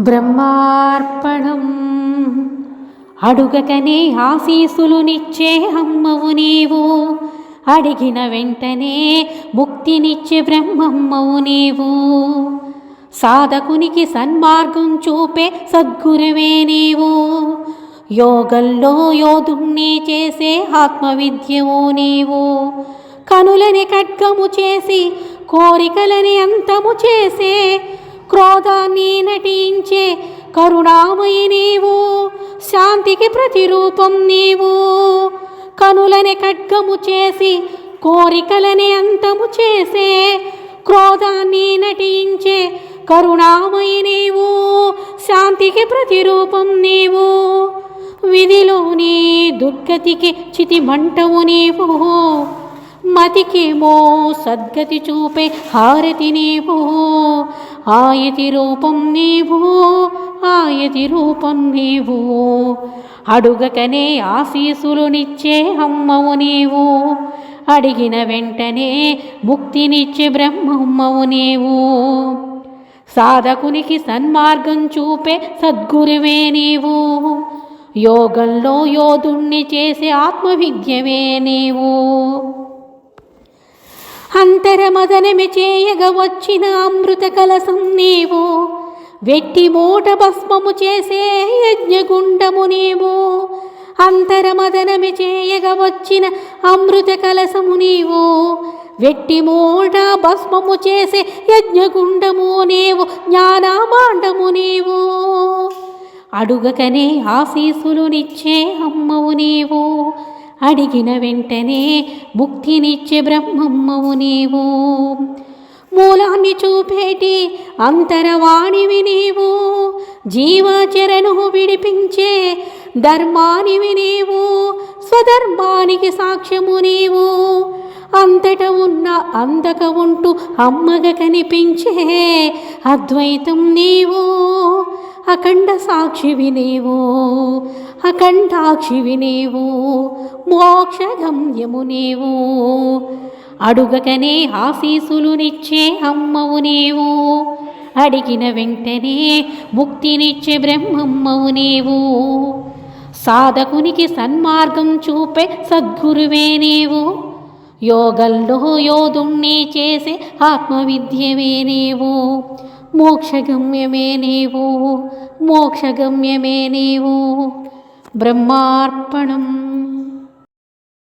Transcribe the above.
బ్రహ్మార్పణం. అడుగకనే ఆశీసులునిచ్చే అమ్మవు నీవు. అడిగిన వెంటనే ముక్తినిచ్చే బ్రహ్మమ్మవు నీవు. సాధకునికి సన్మార్గం చూపే సద్గురవే నీవు. యోగంలో యోధుణ్ణి చేసే ఆత్మవిద్యవు నీవు. కనులని ఖడ్గము చేసి కోరికలని అంతము చేసే క్రోధాన్ని నటించే కరుణామయి నీవు శాంతికి ప్రతిరూపం నీవు. కనులని ఖడ్గము చేసి కోరికలని అంతము చేసే క్రోధాన్ని నటించే కరుణామయి నీవు శాంతికి ప్రతిరూపం నీవు. విధిలోని దుర్గతికి చితి మంటవు నీవు. మతికేమో సద్గతి చూపే హారతి నీవు ఆయతి రూపం నీవు ఆయతి రూపం నీవు. అడుగకనే ఆశీసులునిచ్చే అమ్మవు నీవు అడిగిన వెంటనే ముక్తినిచ్చే బ్రహ్మమ్మవు నీవు. సాధకునికి సన్మార్గం చూపే సద్గురువే నీవు యోగంలో యోధుణ్ణి చేసే ఆత్మవిద్యవే నీవు. అంతరమదనమి చేయగ వచ్చిన అమృత కలసం నీవు. వెట్టి మూట భస్మము చేసే యజ్ఞగుండము నీవు. అంతరమదనమి చేయగ వచ్చిన అమృత కలసము నీవు. వెట్టి మూట భస్మము చేసే యజ్ఞగుండము నీవు. జ్ఞానమాండము నీవు. అడుగకనే ఆశీసులునిచ్చే అమ్మవు నీవు. అడిగిన వెంటనే ముక్తినిచ్చే బ్రహ్మమ్మవు నీవు. మూలాన్ని చూపేటి అంతరవాణివి నీవు. జీవాచరణు విడిపించే ధర్మానివి నీవు. స్వధర్మానికి సాక్ష్యము నీవు. అంతట ఉన్న అందక ఉంటూ అమ్మగ కనిపించే అద్వైతం నీవు. అఖండ సాక్షి వినేవో అఖండాక్షి వినేవో మోక్షగమ్యమునేవో అడుగకనే ఆశీసులునిచ్చే అమ్మవు నీవు అడిగిన వెంటనే ముక్తినిచ్చే బ్రహ్మమ్మవునేవో సాధకునికి సన్మార్గం చూపే సద్గురువేనేవో యోగంలో యోధుణ్ణి చేసే ఆత్మవిద్యవేనేవో నీవు మోక్షగమ్యమే నీవు మోక్షగమ్యమే నీవు బ్రహ్మార్పణం